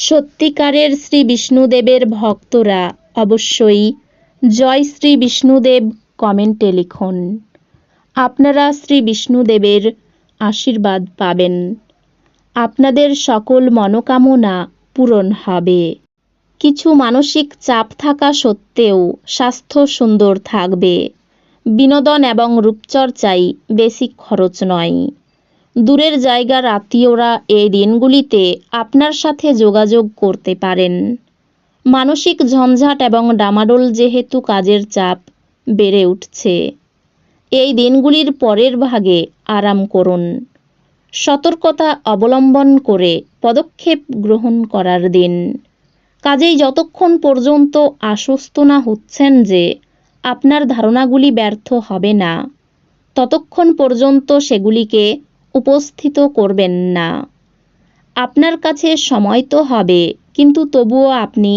সত্যিকারের শ্রী বিষ্ণুদেবের ভক্তরা অবশ্যই জয় শ্রী বিষ্ণুদেব কমেন্টে লিখুন। আপনারা শ্রী বিষ্ণুদেবের আশীর্বাদ পাবেন। আপনাদের সকল মনোকামনা পূরণ হবে। কিছু মানসিক চাপ থাকা সত্ত্বেও স্বাস্থ্য সুন্দর থাকবে। বিনোদন এবং রূপচর্চায় বেশি খরচ নয়। দূরের জায়গার আত্মীয়রা এই দিনগুলিতে আপনার সাথে যোগাযোগ করতে পারেন। মানসিক ঝঞ্ঝাট এবং ডামাডোল যেহেতু কাজের চাপ বেড়ে উঠছে, এই দিনগুলির পরের ভাগে আরাম করুন। সতর্কতা অবলম্বন করে পদক্ষেপ গ্রহণ করার দিন। কাজেই যতক্ষণ পর্যন্ত আশ্বস্ত না হচ্ছেন যে আপনার ধারণাগুলি ব্যর্থ হবে না, ততক্ষণ পর্যন্ত সেগুলিকে উপস্থিত করবেন না। আপনার কাছে সময় তো হবে, কিন্তু তবুও আপনি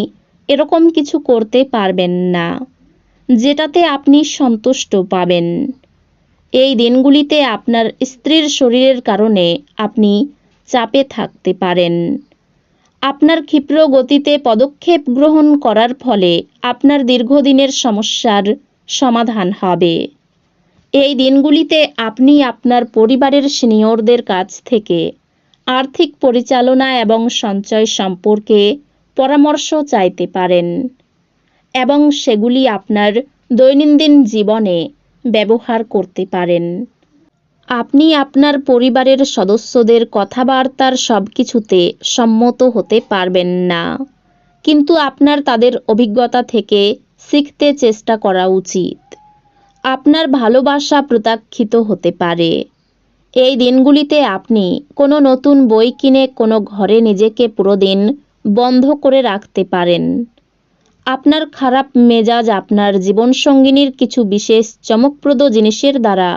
এরকম কিছু করতে পারবেন না, যেটাতে আপনি সন্তুষ্ট পাবেন। এই দিনগুলিতে আপনার স্ত্রীর শরীরের কারণে আপনি চাপে থাকতে পারেন। আপনার ক্ষিপ্র গতিতে পদক্ষেপ গ্রহণ করার ফলে আপনার দীর্ঘদিনের সমস্যার সমাধান হবে। এই দিনগুলিতে আপনি আপনার পরিবারের সিনিয়রদের কাছ থেকে আর্থিক পরিচালনা এবং সঞ্চয় সম্পর্কে পরামর্শ চাইতে পারেন এবং সেগুলি আপনার দৈনন্দিন জীবনে ব্যবহার করতে পারেন। আপনি আপনার পরিবারের সদস্যদের কথাবার্তার সব কিছুতে সম্মত হতে পারবেন না। কিন্তু আপনার তাদের অভিজ্ঞতা থেকে শিখতে চেষ্টা করা উচিত। আপনার ভালোবাসা প্রত্যাখ্যিত হতে পারে। এই দিনগুলিতে আপনি কোনো নতুন বই কিনে কোনো ঘরে নিজেকে পুরো দিন বন্ধ করে রাখতে পারেন। আপনার খারাপ মেজাজ আপনার জীবনসঙ্গিনীর কিছু বিশেষ চমকপ্রদ জিনিসের দ্বারা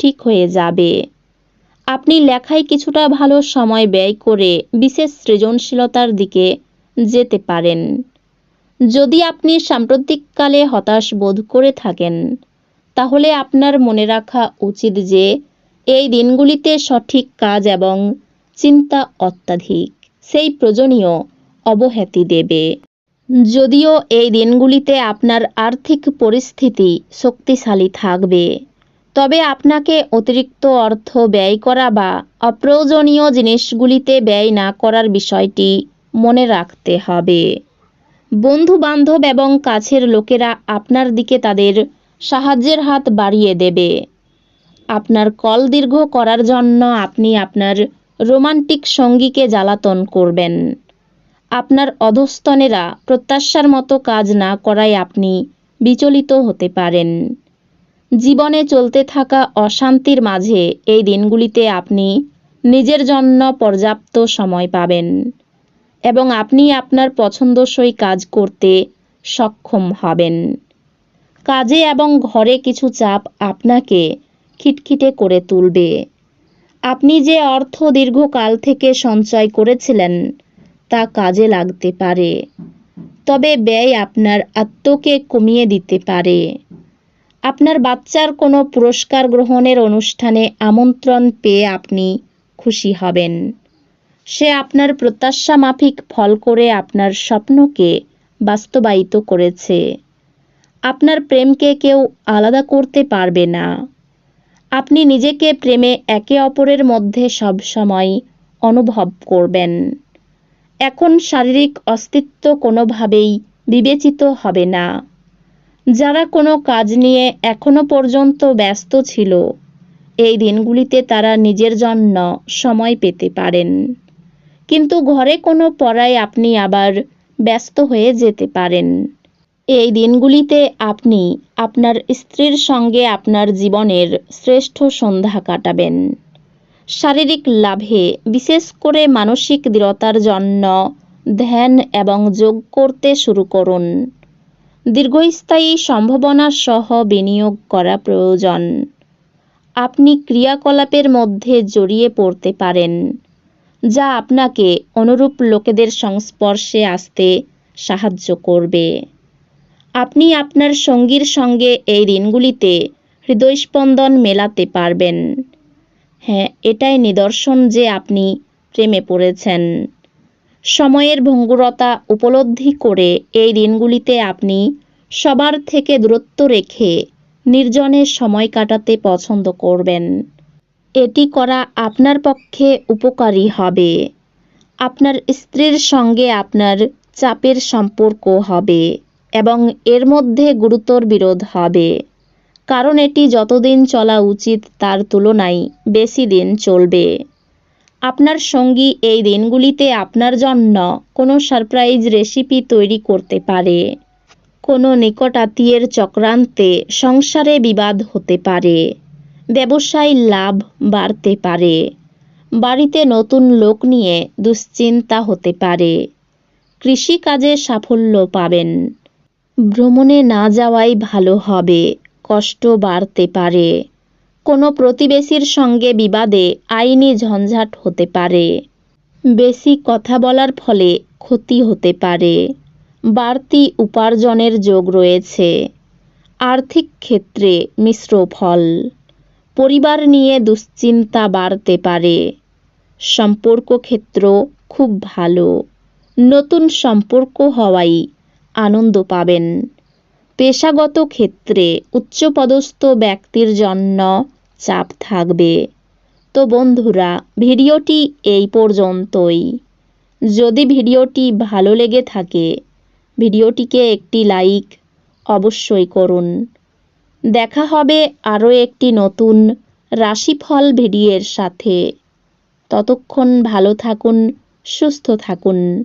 ঠিক হয়ে যাবে। আপনি লেখায় কিছুটা ভালো সময় ব্যয় করে বিশেষ সৃজনশীলতার দিকে যেতে পারেন। যদি আপনি সাম্প্রতিককালে হতাশ বোধ করে থাকেন তাহলে আপনার মনে রাখা উচিত যে, এই দিনগুলিতে সঠিক কাজ এবং চিন্তা অত্যাধিক। সেই প্রয়োজনীয় অবহেতি দেবে। যদিও এই দিনগুলিতে আপনার আর্থিক পরিস্থিতি শক্তিশালী থাকবে, তবে আপনাকে অতিরিক্ত অর্থ ব্যয় করা বা অপ্রয়োজনীয় জিনিসগুলিতে ব্যয় না করার বিষয়টি মনে রাখতে হবে। বন্ধু বান্ধব এবং কাছের লোকেরা আপনার দিকে তাদের সাহায্যের হাত বাড়িয়ে দেবে। আপনার কল দীর্ঘ করার জন্য আপনি আপনার রোমান্টিক সঙ্গীকে জ্বালাতন করবেন। আপনার অধস্তনেরা প্রত্যাশার মতো কাজ না করায় আপনি বিচলিত হতে পারেন। জীবনে চলতে থাকা অশান্তির মাঝে এই দিনগুলিতে আপনি নিজের জন্য পর্যাপ্ত সময় পাবেন এবং আপনি আপনার পছন্দসই কাজ করতে সক্ষম হবেন। কাজে এবং ঘরে কিছু চাপ আপনাকে খিটখিটে করে তুলবে। আপনি যে অর্থ দীর্ঘকাল থেকে সঞ্চয় করেছিলেন, তা কাজে লাগতে পারে। তবে ব্যয় আপনার আত্মকে কমিয়ে দিতে পারে। আপনার বাচ্চার কোনো পুরস্কার গ্রহণের অনুষ্ঠানে আমন্ত্রণ পেয়ে আপনি খুশি হবেন। সে আপনার প্রত্যাশা মাফিক ফল করে আপনার স্বপ্নকে বাস্তবায়িত করেছে। আপনার প্রেমকে কেউ আলাদা করতে পারবে না। আপনি নিজেকে প্রেমে একে অপরের মধ্যে সবসময় অনুভব করবেন। এখন শারীরিক অস্তিত্ব কোনোভাবেই বিবেচিত হবে না। যারা কোনো কাজ নিয়ে এখনও পর্যন্ত ব্যস্ত ছিল, এই দিনগুলিতে তারা নিজের জন্য সময় পেতে পারেন। কিন্তু ঘরে কোনো পড়ায় আপনি আবার ব্যস্ত হয়ে যেতে পারেন। এই দিনগুলিতে আপনি আপনার স্ত্রীর সঙ্গে আপনার জীবনের শ্রেষ্ঠ সন্ধ্যা কাটাবেন। শারীরিক লাভে, বিশেষ করে মানসিক দৃঢ়তার জন্য ধ্যান এবং যোগ করতে শুরু করুন। দীর্ঘস্থায়ী সম্ভাবনা সহ বিনিয়োগ করা প্রয়োজন। আপনি ক্রিয়াকলাপের মধ্যে জড়িয়ে পড়তে পারেন, যা আপনাকে অনুরূপ লোকেদের সংস্পর্শে আসতে সাহায্য করবে। আপনি আপনার সঙ্গীর সঙ্গে এই দিনগুলিতে হৃদয়স্পন্দন মেলাতে পারবেন। হ্যাঁ এটাই নিদর্শন যে আপনি প্রেমে পড়েছেন। সময়ের ভঙ্গুরতা উপলব্ধি করে এই দিনগুলিতে আপনি সবার থেকে দূরত্ব রেখে নির্জনে সময় কাটাতে পছন্দ করবেন। এটি করা আপনার পক্ষে উপকারী হবে। আপনার স্ত্রীর সঙ্গে আপনার চাপের সম্পর্ক হবে। এবং এর মধ্যে গুরুতর বিরোধ হবে। কারণ এটি যতদিন চলা উচিত তার তুলনায় বেশি দিন চলবে। আপনার সঙ্গী এই দিনগুলিতে আপনার জন্য কোনো সারপ্রাইজ রেসিপি তৈরি করতে পারে। কোনো নিকট আত্মীয়ের চক্রান্তে সংসারে বিবাদ হতে পারে। ব্যবসায় লাভ বাড়তে পারে। বাড়িতে নতুন লোক নিয়ে দুশ্চিন্তা হতে পারে। কৃষিকাজে সাফল্য পাবেন। ভ্রমণে না যাওয়াই ভালো হবে, কষ্ট বাড়তে পারে। কোনো প্রতিবেশীর সঙ্গে বিবাদে আইনি ঝঞ্ঝাট হতে পারে। বেশি কথা বলার ফলে ক্ষতি হতে পারে। বাড়তি উপার্জনের যোগ রয়েছে। আর্থিক ক্ষেত্রে মিশ্র ফল। পরিবার নিয়ে দুশ্চিন্তা বাড়তে পারে। সম্পর্ক ক্ষেত্র খুব ভালো। নতুন সম্পর্ক হওয়াই আনন্দ পাবেন। পেশাগত ক্ষেত্রে উচ্চপদস্থ ব্যক্তির জন্য চাপ থাকবে। তো বন্ধুরা, ভিডিওটি এই পর্যন্তই। যদি ভিডিওটি ভালো লেগে থাকে, ভিডিওটিকে একটি লাইক অবশ্যই করুন। দেখা হবে আরও একটি নতুন রাশিফল ভিডিওর সাথে। ততক্ষণ ভালো থাকুন, সুস্থ থাকুন।